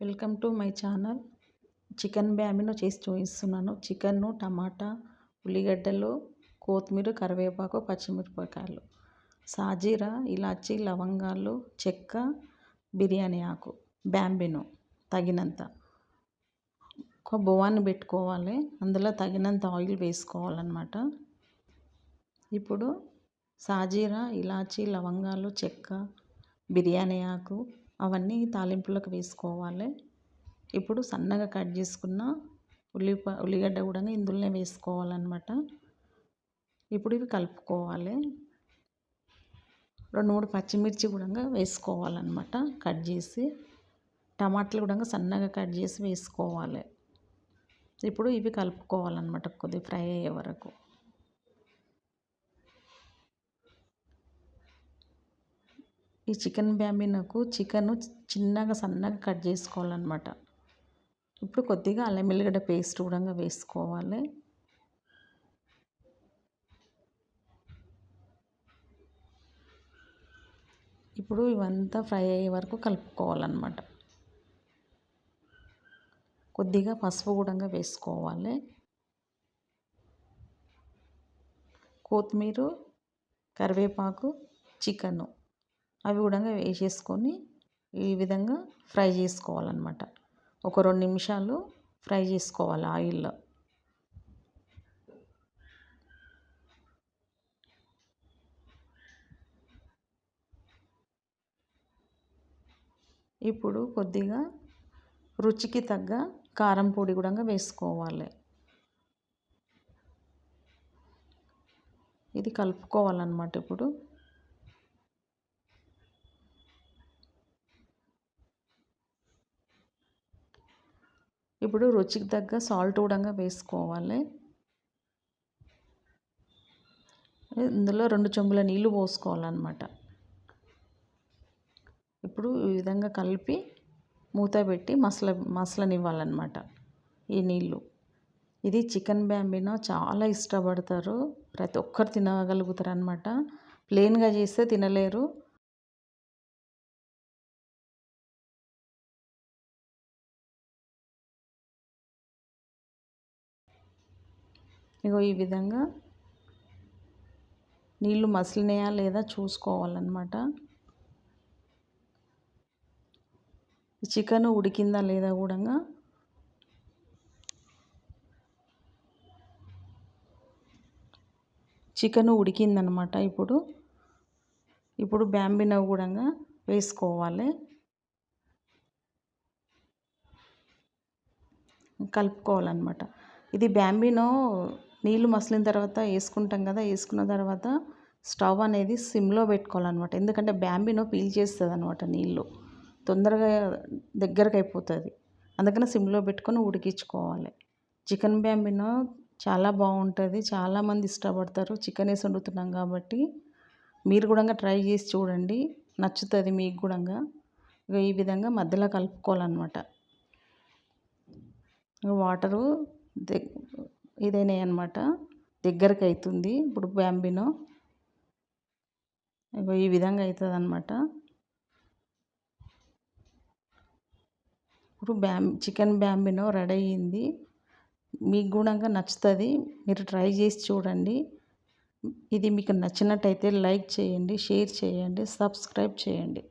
Welcome to my channel. Chicken బ్యామిను చేసి చూపిస్తున్నాను. Chicken టమాటా ఉల్లిగడ్డలు కొత్తిమీర కరివేపాకు పచ్చిమిరపకాయలు సాజీరా ఇలాచి లవంగాలు చెక్క బిర్యానీ ఆకు బ్యాంబినో తగినంత. ఒక బువాన్ని పెట్టుకోవాలి. అందులో తగినంత ఆయిల్ వేసుకోవాలన్నమాట. ఇప్పుడు సాజీరా ఇలాచి లవంగాలు చెక్క బిర్యానీ ఆకు అవన్నీ తాలింపులకు వేసుకోవాలి. ఇప్పుడు సన్నగా కట్ చేసుకున్న ఉల్లిపా ఉల్లిగడ్డ కూడా ఇందులోనే వేసుకోవాలన్నమాట. ఇప్పుడు ఇవి కలుపుకోవాలి. రెండు మూడు పచ్చిమిర్చి కూడా వేసుకోవాలన్నమాట కట్ చేసి. టమాటాలు కూడా సన్నగా కట్ చేసి వేసుకోవాలి. ఇప్పుడు ఇవి కలుపుకోవాలన్నమాట కొద్దిగా ఫ్రై అయ్యే వరకు. ఈ చికెన్ బ్యాంబినోకు చికెన్ చిన్నగా సన్నగా కట్ చేసుకోవాలన్నమాట. ఇప్పుడు కొద్దిగా అల్లం వెల్లిగడ్డ పేస్ట్ కూడా వేసుకోవాలి. ఇప్పుడు ఇవంతా ఫ్రై అయ్యే వరకు కలుపుకోవాలన్నమాట. కొద్దిగా పసుపు కూడా వేసుకోవాలి. కొత్తిమీర కరివేపాకు చికెను. అవి కూడా వేసేసుకొని ఈ విధంగా ఫ్రై చేసుకోవాలన్నమాట. ఒక రెండు నిమిషాలు ఫ్రై చేసుకోవాలి ఆయిల్లో. ఇప్పుడు కొద్దిగా రుచికి తగ్గ కారం పొడి కూడా వేసుకోవాలి. ఇది కలుపుకోవాలన్నమాట ఇప్పుడు. ఇప్పుడు రుచికి తగ్గ సాల్ట్ కూడా వేసుకోవాలి. ఇందులో రెండు చెంబుల నీళ్ళు పోసుకోవాలన్నమాట. ఇప్పుడు ఈ విధంగా కలిపి మూత పెట్టి మసల మసలనివ్వాలన్నమాట ఈ నీళ్ళు ఇది చికెన్ బ్యాంబినో చాలా ఇష్టపడతారు. ప్రతి ఒక్కరు తినగలుగుతారు అనమాట ప్లెయిన్గా చేస్తే తినలేరు. ఇగో ఈ విధంగా నీళ్ళు మసిలినాయా లేదా చూసుకోవాలన్నమాట. చికెన్ ఉడికిందా లేదా కూడా చికెన్ ఉడికిందనమాట ఇప్పుడు. ఇప్పుడు బ్యాంబినో కూడా వేసుకోవాలి. కలుపుకోవాలన్నమాట. ఇది బ్యాంబినో నీళ్ళు మసిలిన తర్వాత వేసుకుంటాం కదా వేసుకున్న తర్వాత స్టవ్ అనేది సిమ్లో పెట్టుకోవాలన్నమాట. ఎందుకంటే బ్యాంబినో పీల్ చేస్తుంది అనమాట నీళ్ళు తొందరగా దగ్గరకు అయిపోతుంది అందుకని సిమ్లో పెట్టుకొని ఉడికించుకోవాలి. చికెన్ బ్యాంబినో చాలా బాగుంటుంది. చాలామంది ఇష్టపడతారు. చికెన్ వేసి వండుతున్నాం కాబట్టి మీరు కూడా ట్రై చేసి చూడండి. నచ్చుతుంది మీకు కూడా. ఈ విధంగా మధ్యలో కలుపుకోవాలన్నమాట. వాటరు ఇదేనే అనమాట దగ్గరకు అవుతుంది ఇప్పుడు బ్యాంబినో. ఈ విధంగా అవుతుంది అనమాట ఇప్పుడు బ్యాం చికెన్ బ్యాంబినో రెడీ అయ్యింది మీకు కూడా నచ్చుతుంది మీరు ట్రై చేసి చూడండి. ఇది మీకు నచ్చినట్టయితే లైక్ చేయండి షేర్ చేయండి సబ్స్క్రైబ్ చేయండి.